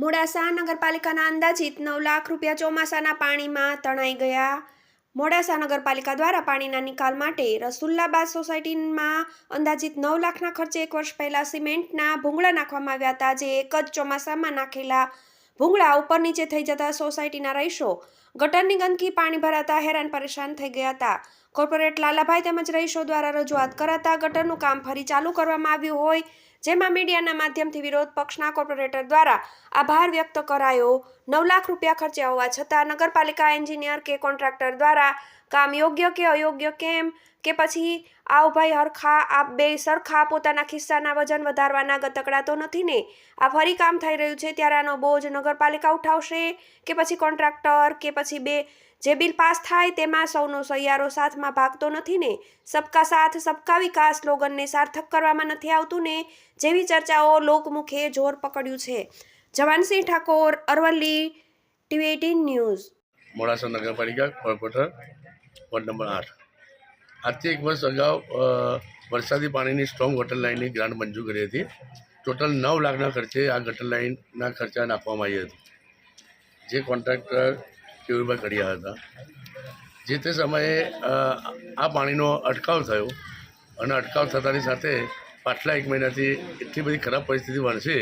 મોડાસા નગરપાલિકાના અંદાજિત નવ લાખ રૂપિયા ચોમાસાના પાણીમાં તણાઈ ગયા. મોડાસા નગરપાલિકા દ્વારા પાણીના નિકાલ માટે રસુલ્લાબાદ સોસાયટીમાં અંદાજિત નવ લાખના ખર્ચે એક વર્ષ પહેલાં સિમેન્ટના ભૂંગળા નાખવામાં આવ્યા હતા, જે એક જ ચોમાસામાં નાખેલા ભૂંગળા ઉપર નીચે થઈ જતા સોસાયટીના રહીશો ગટરની ગંદકી પાણી ભરાતા હેરાન પરેશાન થઈ ગયા હતા. કોર્પોરેટ લાલાભાઈ તેમજ રહીશો દ્વારા રજૂઆત કરાતા ગટરનું કામ ફરી ચાલુ કરવામાં આવ્યું હોય જેમાં મીડિયાના માધ્યમથી વિરોધ પક્ષના કોર્પોરેટર દ્વારા આભાર વ્યક્ત કરાયો. નવ લાખ રૂપિયા ખર્ચ્યા હોવા છતાં નગરપાલિકા એન્જિનિયર કે કોન્ટ્રાક્ટર દ્વારા કામ યોગ્ય કે અયોગ્ય કેમ કે પછી આવ ભાઈ હરખા આ બે સરખા, પોતાના ખિસ્સાના વજન વધારવાના ગતકડા તો નથી ને? આ ફરી કામ થઈ રહ્યું છે ત્યારે આનો બોજ નગરપાલિકા ઉઠાવશે કે પછી કોન્ટ્રાક્ટર કે પછી બે? જે બિલ પાસ થાય તેમાં સૌનો સહિયારો સાથમાં ભાગતો નથી ને? સબકા સાથ, સબકા વિકાસ સ્લોગનને સાર્થક કરવામાં નથી આવતું ને? જેવી ચર્ચાઓ લોકમુખે જોર પકડ્યું છે. Javansinh Thakor, Aravalli, TV eighteen news. Modasa નગરપાલિકા વોર્ડ નંબર આઠ. આજથી એક વર્ષ અગાઉ વરસાદી પાણીની સ્ટ્રોંગ વોટર લાઇનની ગ્રાન્ટ મંજૂર કરી હતી. ટોટલ નવ લાખના ખર્ચે આ ગટર લાઇનના ખર્ચા નાખવામાં આવી હતી. જે કોન્ટ્રાક્ટર કેવીભાઈ કર્યા હતા. જે તે સમયે આ પાણીનો અટકાવ થયો અને અટકાવ થતાની સાથે પાછલા એક મહિનાથી એટલી બધી ખરાબ પરિસ્થિતિ વણશે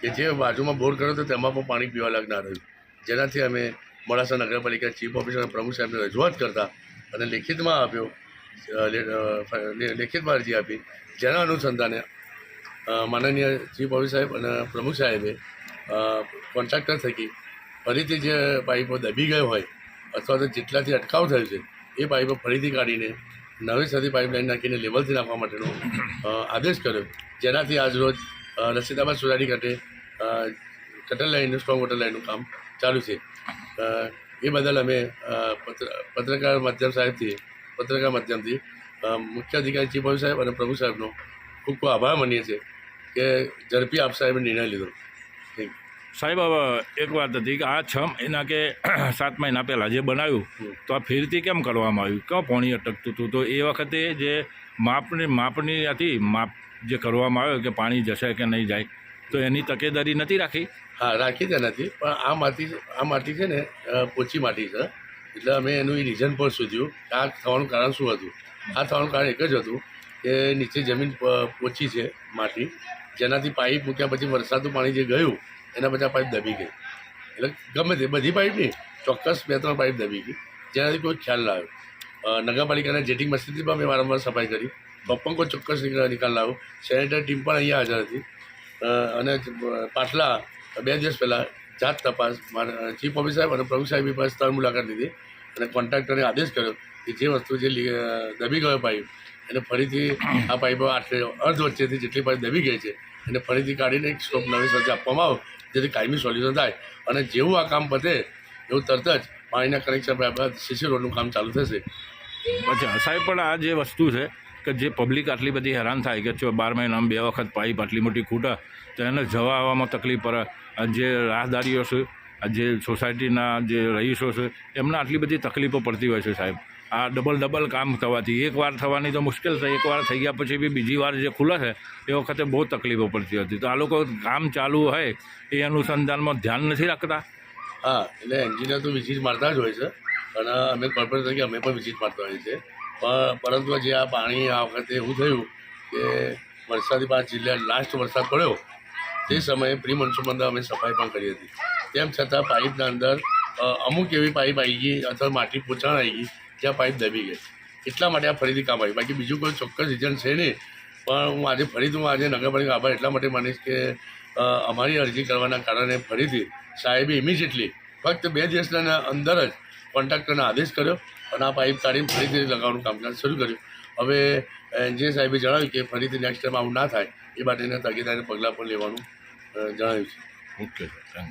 કે જે બાજુમાં બોર કર્યો હતો તેમાં પણ પાણી પીવા લાગનાર રહ્યું. જેનાથી અમે મોડાસા નગરપાલિકા ચીફ ઓફિસર પ્રમુખ સાહેબને રજૂઆત કરતા અને લેખિતમાં આપ્યો લેખિતમાં અરજી આપી. જેના અનુસંધાને માનનીય ચીફ ઓફિસ સાહેબ અને પ્રમુખ સાહેબે કોન્ટ્રાક્ટર થકી ફરીથી જે પાઇપો દબી ગયો હોય અથવા તો જેટલાથી અટકાવ થયો છે, એ પાઇપો ફરીથી કાઢીને નવેસરથી પાઇપલાઇન નાખીને લેવલથી નાખવા માટેનો આદેશ કર્યો. જેનાથી આજરોજ રસીદાબાદ સુરાડી ખાતે કટર લાઇનનું સ્ટ્રોંગ વોટર લાઇનનું કામ ચાલુ છે. એ બદલ અમે પત્ર, પત્રકાર માધ્યમ સાહેબથી પત્રકાર માધ્યમથી મુખ્ય અધિકારી ચીફ સાહેબ અને પ્રભુ સાહેબનો ખૂબ ખૂબ આભાર માનીએ છીએ કે ઝડપી આપ સાહેબે નિર્ણય લીધો. થેન્ક સાહેબ હવે એક વાત હતી કે આ છ મહિના કે સાત મહિના પહેલાં જે બનાવ્યું તો આ ફેરથી કેમ કરવામાં આવ્યું? ક્યાં પાણી અટકતું હતું? તો એ વખતે જે માપની માપની હતી માપ જે કરવામાં આવ્યો કે પાણી જશે કે નહીં જાય તો એની તકેદારી નથી રાખી? હા રાખી તેનાથી પણ આ માટી આ માટી છે ને પોચી માટી છે. એટલે અમે એનું એ રીઝન પણ શોધ્યું આ થવાનું કારણ શું હતું? આ થવાનું કારણ એક જ હતું કે નીચે જમીન પોચી છે માટી, જેનાથી પાઇપ મૂક્યા પછી વરસાદનું પાણી જે ગયું, એના બધા પાઇપ દબી ગઈ. એટલે ગમે તે બધી પાઇપ નહીં, ચોક્કસ બે ત્રણ પાઇપ દબી ગઈ. જેનાથી કોઈ ખ્યાલ ના આવ્યો. નગરપાલિકાના જેટિંગ મસ્જિદથી પણ અમે વારંવાર સફાઈ કરી. તો પણ કોઈ ચોક્કસ નિકાલ લાવ્યો સેનેટરી ટીમ પણ અહીંયા હાજર હતી. અને પાછલા બે દિવસ પહેલાં જાત તપાસ. મારા ચીફ ઓફિસ સાહેબ અને પ્રભુ સાહેબની પાસે સ્થળ મુલાકાત લીધી. અને કોન્ટ્રાક્ટરે આદેશ કર્યો કે જે વસ્તુ જે દબી ગયો પાઇપ, એને ફરીથી આ પાઇપો આટલે અર્ધ વચ્ચેથી જેટલી પાઇપ દબી ગઈ છે, એને ફરીથી કાઢીને એક સ્ટોપ નવી સર્જ આપવામાં આવે, જેથી કાયમી સોલ્યુશન થાય. અને જેવું આ કામ પતે, એવું તરત જ પાણીના કનેક્શન બાદ સીસી રોડનું કામ ચાલુ થશે. અચ્છા, સાહેબ, પણ આ જે વસ્તુ છે કે જે પબ્લિક આટલી બધી હેરાન થાય કે જો બાર મહિનામાં બે વખત પાઇપ આટલી મોટી ખૂટે, તો એને જવા આવવામાં તકલીફ પડે. જે રાહદારીઓ છે જે સોસાયટીના જે રહીશો છે, એમને આટલી બધી તકલીફો પડતી હોય છે સાહેબ. આ ડબલ ડબલ કામ થવાથી. એકવાર થવાની તો મુશ્કેલ છે. એકવાર થઈ ગયા પછી બી બીજી વાર જે ખુલે છે, એ વખતે બહુ તકલીફો પડતી હતી. તો આ લોકો કામ ચાલુ હોય, એ અનુસંધાનમાં ધ્યાન નથી રાખતા. હા, એટલે એન્જિનિયર તો વિઝિટ મારતા જ હોય છે. અને અમે કોર્પોરેટ તરીકે અમે પણ વિઝિટ મારતા હોઈએ છીએ. પણ પરંતુ જે આ પાણી આ વખતે એવું થયું કે વરસાદી બાદ જિલ્લા લાસ્ટ વરસાદ પડ્યો. તે સમયે પ્રી મોન્સૂનમાં અમે સફાઈ પણ કરી હતી. તેમ છતાં પાઇપના અંદર અમુક એવી પાઇપ આવી ગઈ, અથવા માટી પોચાણ આવી ગઈ, જ્યાં પાઇપ દબી ગઈ. એટલા માટે આ ફરીથી કામ આવ્યું. બાકી બીજું કોઈ ચોક્કસ રીઝન છે નહીં, પણ હું આજે ફરીથી, હું આજે નગરપાલિકા આભાર એટલા માટે માનીશ કે અમારી અરજી કરવાના કારણે ફરીથી સાહેબે ઇમિજિએટલી ફક્ત બે દિવસના અંદર જ કોન્ટ્રાક્ટરને આદેશ કર્યો અને આ પાઇપ કાઢીને ફરીથી લગાવવાનું કામકાજ શરૂ કર્યું. હવે જે સાહેબે જણાવ્યું કે ફરીથી નેક્સ્ટ ટાઈમ આવું ના થાય, એ માટેના તાગીદારી પગલાં પણ લેવાનું અ, જણાવ્યું છે ઓકે થેન્ક